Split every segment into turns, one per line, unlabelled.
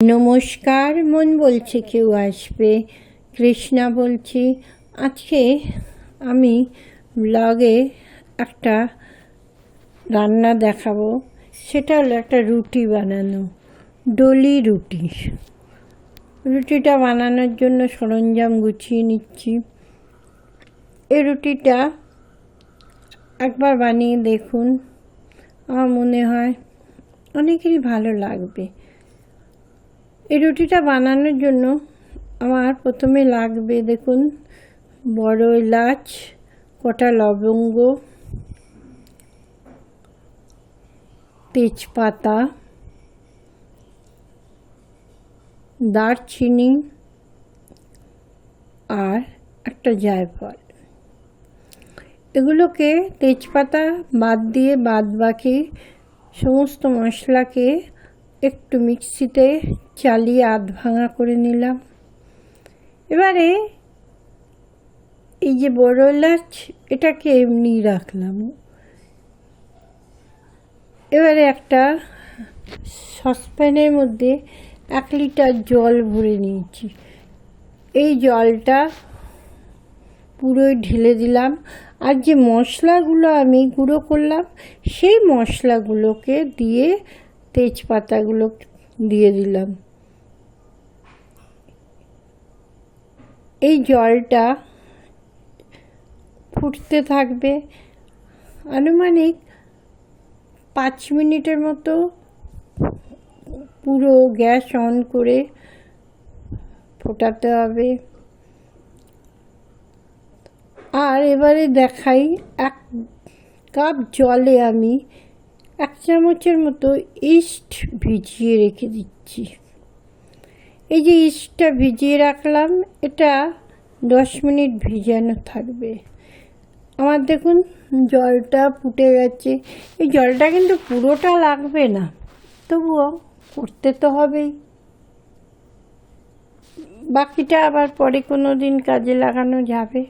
নমস্কার, মন বলছে কেউ আসবে, কৃষ্ণা বলছি। আজকে আমি ব্লগে একটা রান্না দেখাবো, সেটা হলো একটা রুটি বানানো, ডলি রুটি। রুটিটা বানানোর জন্য সরঞ্জাম গুছিয়ে নিচ্ছি। এই রুটিটা একবার বানিয়ে দেখুন, আমার মনে হয় অনেকেরই ভালো লাগবে। এই রুটিটা বানানোর জন্য আমার প্রথমে লাগবে, দেখুন, বড় এলাচ, কটা লবঙ্গ, তেজপাতা, দারচিনি আর একটা জায়ফল। এগুলোকে তেজপাতা বাদ দিয়ে বাদ বাকি সমস্ত মশলাকে একটু মিক্সিতে চালিয়ে আধ ভাঙা করে নিলাম। এবারে এই যে বড় এলাচ, এটাকে এমনি রাখলাম। এবারে একটা সসপ্যানের মধ্যে এক লিটার জল ভরে নিয়েছি। এই জলটা পুরোই ঢেলে দিলাম। আর যে মশলাগুলো আমি গুঁড়ো করলাম, সেই মশলাগুলোকে দিয়ে তেজপাতাগুলো দিয়ে দিলাম। এই জলটা ফুটতে থাকবে আনুমানিক পাঁচ মিনিটের মতো পুরো গ্যাস অন করে ফোটাতে হবে। আর এবারে দেখাই এক কাপ জলে আমি এক চামচের মতো ইস্ট ভিজিয়ে রেখে দিচ্ছি। এই যে ইস্টটা ভিজিয়ে রাখলাম, এটা দশ মিনিট ভিজানো থাকবে। আমার দেখুন, জলটা ফুটে গেছে। এই জলটা কিন্তু পুরোটা লাগবে না, তবুও করতে তো হবেই। বাকিটা আবার পরে কোনো দিন কাজে লাগানো যাবে।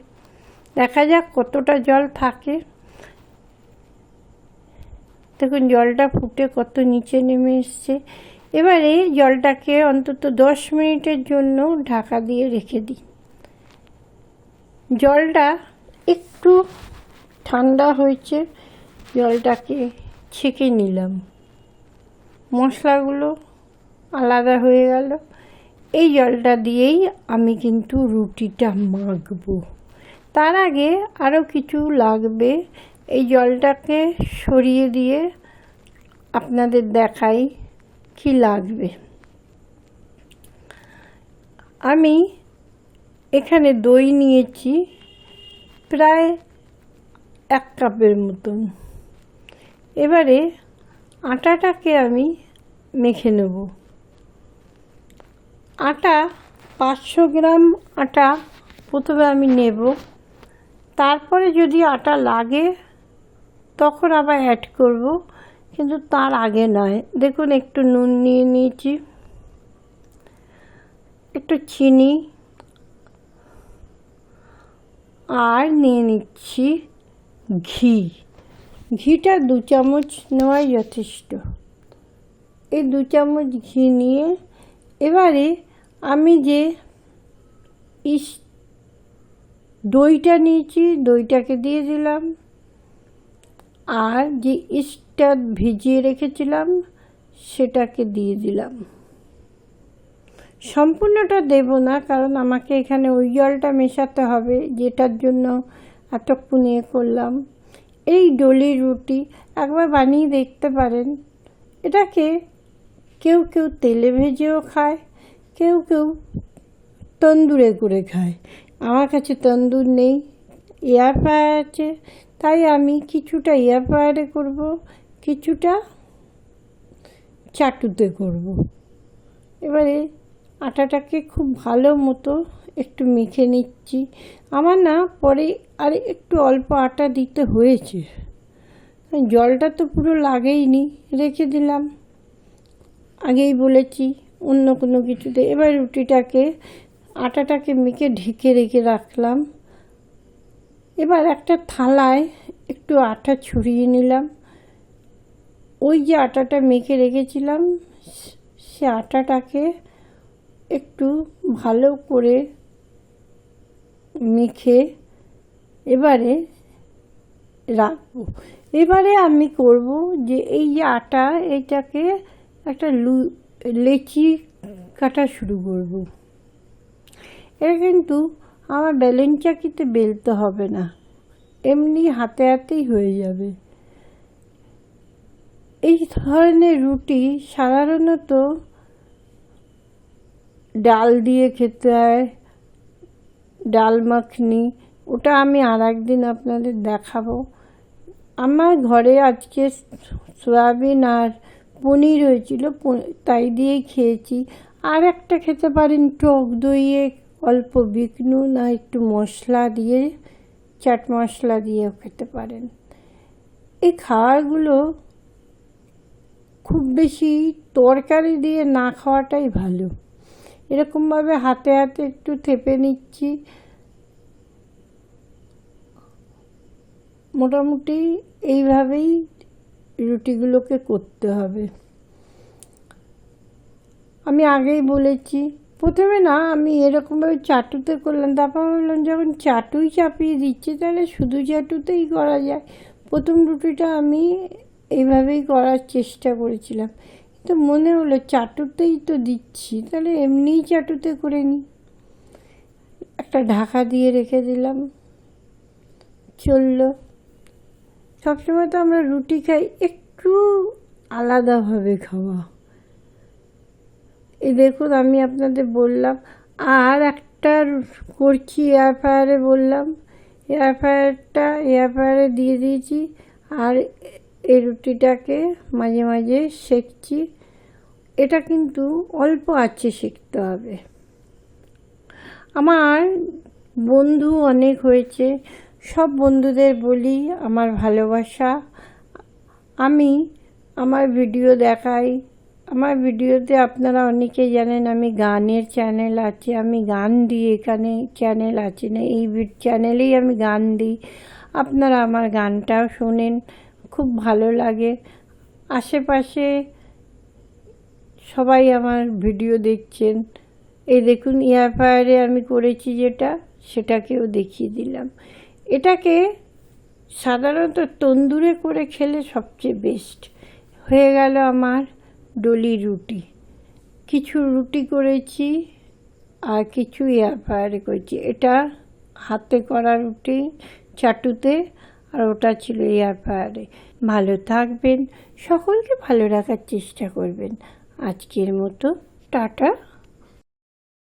দেখা যাক কতটা জল থাকে। দেখুন, জলটা ফুটে কত নিচে নেমে এসছে। এবারে জলটাকে অন্তত দশ মিনিটের জন্য ঢাকা দিয়ে রেখে দিই। জলটা একটু ঠান্ডা হয়েছে, জলটাকে ছেঁকে নিলাম। মশলাগুলো আলাদা হয়ে গেল। এই জলটা দিয়েই আমি কিন্তু রুটিটা মাখবো। তার আগে আরও কিছু লাগবে। এই জলটাকে সরিয়ে দিয়ে আপনাদের দেখাই কি লাগবে। আমি এখানে দই নিয়েছি প্রায় এক কাপের মতন। এবারে আটাটাকে আমি মেখে নেব। আটা পাঁচশো গ্রাম আটা প্রথমে আমি নেব। তারপরে যদি আটা লাগে তখন আবার অ্যাড করব, কিন্তু তার আগে নয়। দেখুন, একটু নুন নিয়ে নিয়েছি, একটু চিনি, আর নিয়ে নিচ্ছি ঘি। ঘিটা দু চামচ নেওয়াই যথেষ্ট। এই দু চামচ ঘি নিয়ে এবারে আমি যে ইস দইটা নিয়েছি, দইটাকে দিয়ে দিলাম। আর যে ইস্টটা ভিজিয়ে রেখেছিলাম, সেটাকে দিয়ে দিলাম। সম্পূর্ণটা দেব না, কারণ আমাকে এখানে ওই জলটা মেশাতে হবে, যেটার জন্য এতক্ষণ ইয়ে করলাম। এই ডলি রুটি একবার বানিয়ে দেখতে পারেন। এটাকে কেউ কেউ তেলে ভেজেও খায়, কেউ কেউ তন্দুরে করে খায়। আমার কাছে তন্দুর নেই। এয়ার ফ্রায়ার আছে তাই আমি কিছুটা এয়ার ফ্রায়ারে করব, কিছুটা চাটুতে করব। এবারে আটাটাকে খুব ভালো মতো একটু মেখে নিচ্ছি। আমার না পরে আর একটু অল্প আটা দিতে হয়েছে। জলটা তো পুরো লাগেইনি, রেখে দিলাম। আগেই বলেছি, অন্য কোনো কিছুতে। এবার রুটিটাকে, আটাটাকে মেখে ঢেকে রেখে রাখলাম। এবার একটা থালায় একটু আটা ছড়িয়ে নিলাম। ওই যে আটাটা মেখে রেখেছিলাম, সে আটাটাকে একটু ভালো করে মেখে এবারে রাখব। এবারে আমি করব যে এই যে আটা, এটাকে একটা লু, লেচি কাটা শুরু করব। এটা কিন্তু আমার বেলেন চাকিতে বেলতে হবে না। এমনি হাতে হাতেই হয়ে যাবে। এই ধরনের রুটি সাধারণত ডাল দিয়ে খেতে হয়, ডাল মাখনি। ওটা আমি আর একদিন আপনাদের দেখাবো। আমার ঘরে আজকে সয়াবিন আর পনির হয়েছিল তাই দিয়েই খেয়েছি। আর একটা খেতে পারেন টক দইয়ে অল্প বিকনু না একটু মশলা দিয়ে, চাট মশলা দিয়েও খেতে পারেন। এই খাবারগুলো খুব বেশি তরকারি দিয়ে না খাওয়াটাই ভালো। এরকমভাবে হাতে হাতে একটু থেপে নিচ্ছি। মোটামুটি এইভাবেই রুটিগুলোকে করতে হবে। আমি আগেই বলেছি প্রথমে না, আমি এরকমভাবে চাটুতে করলাম। তারপর ভাবলাম যখন চাটুই চাপিয়ে দিচ্ছে, তাহলে শুধু চাটুতেই করা যায়। প্রথম রুটিটা আমি এইভাবেই করার চেষ্টা করেছিলাম। কিন্তু মনে হলো, চাটুতেই তো দিচ্ছি, তাহলে এমনিই চাটুতে করে নিই। একটা ঢাকা দিয়ে রেখে দিলাম। চলল। সবসময় তো আমরা রুটি খাই, একটু আলাদাভাবে খাওয়া। এই দেখুন, আমি আপনাদের বললাম, আর একটা করছি এয়ার ফ্রায়ারে বললাম। এয়ার ফ্রায়ারটা এয়ার দিয়ে দিয়েছি, আর এই রুটিটাকে মাঝে মাঝে সেকছি। এটা কিন্তু অল্প আছে শিখতে হবে। আমার বন্ধু অনেক হয়েছে, সব বন্ধুদের বলি আমার ভালোবাসা। আমি আমার ভিডিও দেখাই আমার ভিডিওতে আপনারা অনেকে জানেন আমি গানের চ্যানেল আছে, আমি গান দিই, এখানে চ্যানেল আছে না, এই চ্যানেলেই আমি গান দিই। আপনারা আমার গানটাও শোনেন, খুব ভালো লাগে। আশেপাশে সবাই আমার ভিডিও দেখছেন। এই দেখুন এয়ার ফ্রায়ারে আমি করেছি যেটা, সেটাকেও দেখিয়ে দিলাম। এটাকে সাধারণত তন্দুরে করে খেলে সবচেয়ে বেস্ট হয়ে গেল আমার ডলি রুটি। কিছু রুটি করেছি আর কিছু এয়ার ফ্রায়ারে করেছি। এটা হাতে করা রুটি চাটুতে আর ওটা ছিল এয়ার ফ্রায়ারে ভালো থাকবেন, সকলকে ভালো রাখার চেষ্টা করবেন। আজকের মতো টাটা।